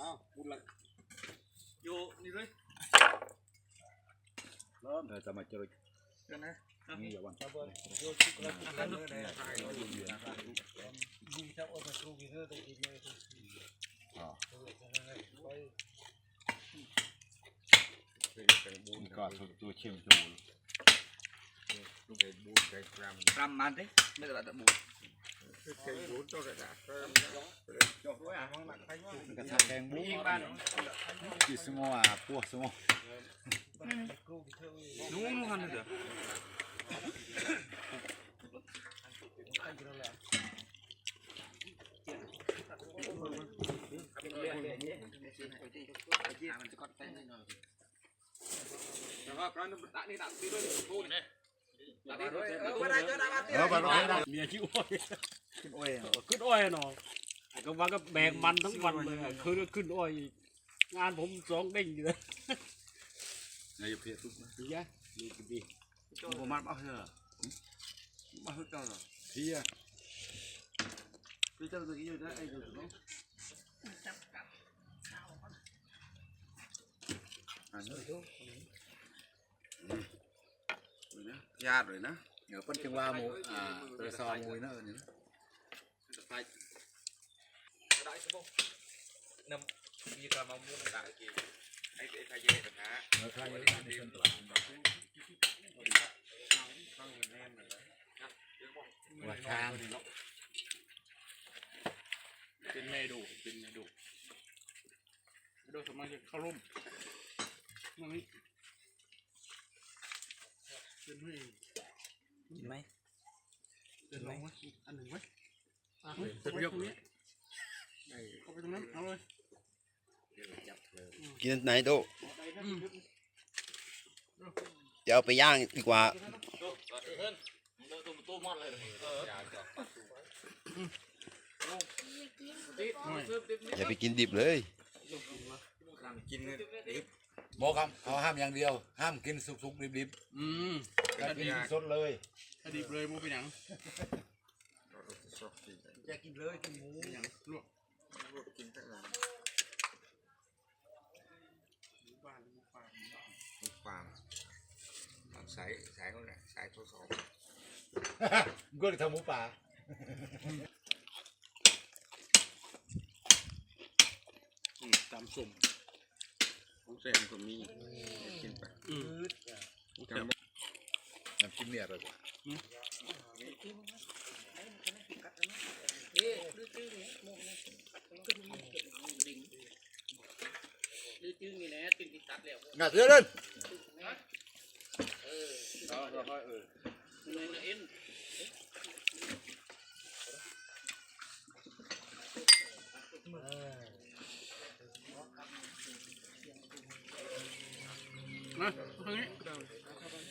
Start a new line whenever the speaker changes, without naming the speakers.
อ้าวบุญละ
อยู่นี่เลย
เริ่มเธอจะมาเจอ
เดี๋ยวนะ
นี่อย่าวัน
อันนั้นเลย
บุญก็ตัวเชี่ยงจู
รำมันดิไม่ได้แต่บู
กระทะแกงบุญกี่สมออะพวกสมอ
นู้นนู้นหันเด้อ
เออมาร้อย
เเมียชื่ออ้อยขึ้นอ้อยขึ้นอ้อยเนาะไอ้ก็ว่าก็แบกมันทั้งวันเลยคือขึ้นอ้อยงานผมสองเด้งอยู่เลย
ในเพียทุกนะ
ดีอะดีกินดี
ผมมาเอาเถอะมาฮึกเจ้าเหรอ
เพีย
พี่เจ้าตัวนี้อยู่นะไอ้อยู่ตรงนู้น
อันนี้
ญาติเลยนะ
เดี๋ยวเพิ่นจังว่าหมูอ่าตัวซองมวยนะเออนี่นะ
ได้ใช่ป่ะน้ำมีกระมังมุ้งได้กี่ไอ้ไอ้ทะเยกันนะ
เออใครเยอะนี่เป็นตลาดว่าช้าง
เป็นแม่ดูเป็นแม่ดูแม่ดูสมัยจะเข้าร่มนั่นนี่เป็นไม่
กินไหม
เป็นไหมอันหนึ่งไหมอะเป็นเยอะตรงนี้เข้าไปตรงนั้นเอาเลย
กินไหนโตจะเอาไปย่างดีกว่าอย่าไปกินดิบเลย
กิน
บ อกคำเขาห้ามอย่างเดียว ห้ามกินสุกๆดิบ
อืม
ๆอย่ากินสดเลย
ถ้าดิบเลยมูเป็นหยัง
จะกินเลยกินหมู
เป็นหยังลวก
กินทั้งหมด
บ้านฟาร์ม
ฟาร์มสายสายเขาเนี่ยสายทดสอบ
ก็เลยทำหมูป่า
ตามสุ่ม
ของเซนก็มีกินไป
อืม
น้ำจิ้มเนี่ยอร่อยกว่า
ดื้อๆนี่แหละติดติดตัดแล้ว
งาเสือเดิน
เลย นะเอ็นมาทางนี้